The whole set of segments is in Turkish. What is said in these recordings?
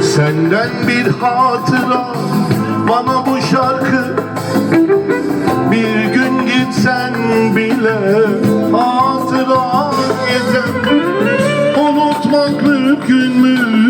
Senden bir hatıra bana bu şarkı. Bir gün gitsen bile hatıra yeter Unutmak mümkün mü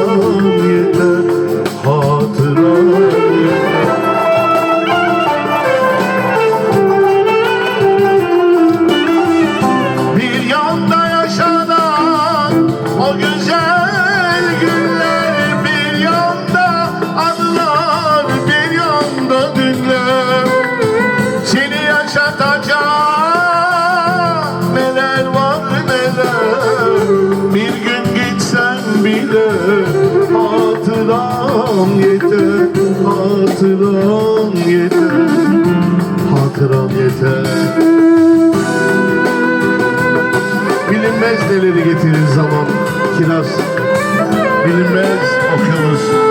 hatıram yeter Hatıram yeter Hatıram yeter. Bilinmez neleri getirir zaman Kiraz. Bilinmez okyanus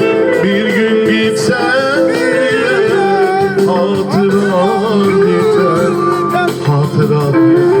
Hatıran yeter